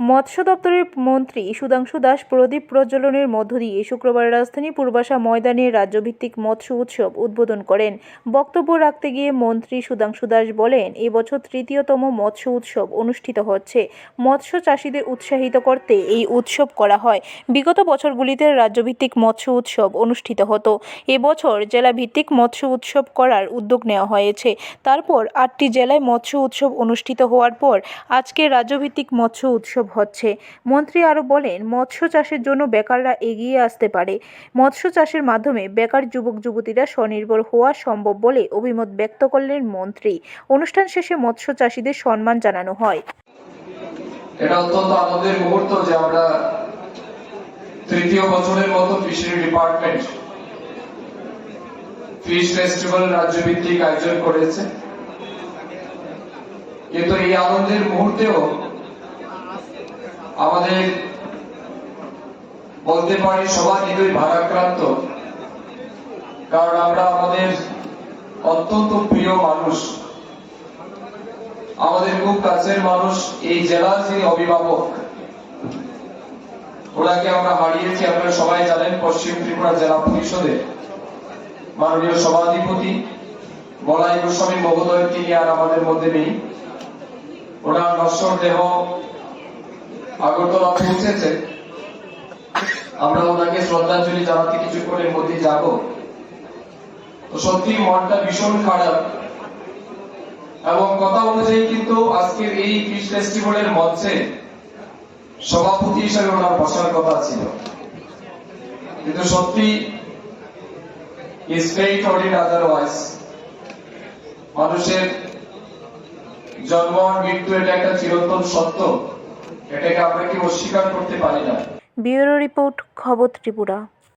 মৎস্য দপ্তরের মন্ত্রী সুধাংশু দাস প্রদীপ প্রজ্বলনের মধ্য দিয়ে শুক্রবার রাজধানী পূর্বাশা ময়দানে রাজ্যভিত্তিক মৎস্য উৎসব উদ্বোধন করেন। বক্তব্য রাখতে গিয়ে মন্ত্রী সুধাংশু দাস বলেন এবছর তৃতীয়তম মৎস্য উৎসব অনুষ্ঠিত হচ্ছে। মৎস্য চাষিদের উৎসাহিত করতে এই উৎসব করা হয়। বিগত বছরগুলিতে রাজ্যভিত্তিক মৎস্য উৎসব অনুষ্ঠিত হতো। এবছর জেলাভিত্তিক মৎস্য উৎসব করার উদ্যোগ নেওয়া হয়েছে। তারপর আটটি জেলায় মৎস্য উৎসব অনুষ্ঠিত হওয়ার পর আজকে রাজ্যভিত্তিক মৎস্য উৎসব হচ্ছে। মন্ত্রী আরও বলেন, মৎস্য চাষের জন্য বেকাররা এগিয়ে আসতে পারে। মৎস্য চাষের মাধ্যমে বেকার যুবক, যুবতীরা স্বনির্ভর হওয়া সম্ভব বলে অভিমত ব্যক্ত করলেন মন্ত্রী। অনুষ্ঠান শেষে মৎস্য চাষিদের সম্মান জানানো হয়। এটা অত্যন্ত আনন্দের মুহূর্ত যে আমরা তৃতীয় বছরের মতো ফিশারি ডিপার্টমেন্ট ফিশ ফেস্টিভ্যাল রাজ্যভিত্তিক আয়োজন করেছে। কিন্তু এই আনন্দের মুহূর্তেও আমাদের বলতে পারি সবার হৃদয় ভারাক্রান্ত। কারণ আমরা আমাদের অত্যন্ত প্রিয় মানুষ। আমাদের খুব কাছের মানুষ এই জেলার যিনি অভিভাবক, ওনাকে আমরা হারিয়েছি, আপনারা সবাই জানেন পশ্চিম ত্রিপুরা জেলা পরিষদে। মাননীয় সভাধিপতি বলাই গোস্বামী মহোদয়, তিনি আর আমাদের মধ্যে নেই। ওনার নশ্বর দেহ আগরতলা পৌঁছেছে আমরা ওনাকে শ্রদ্ধাঞ্জলি জানাতে কিছুক্ষণের মধ্যে যাব। তো সত্যি মনটা ভীষণ খারাপ। এবং কথা অনুযায়ী কিন্তু আজকের এই ফেস্টিভ্যালের মঞ্চে সভাপতি হিসেবে ওনার বসার কথা ছিল। কিন্তু সত্যি ইন আদারওয়াইজ মানুষের জন্ম মৃত্যু এটা একটা চিরন্তন সত্য। এটাকে আমরা কি অস্বীকার করতে পারি না। ব্যুরো রিপোর্ট খবর ত্রিপুরা।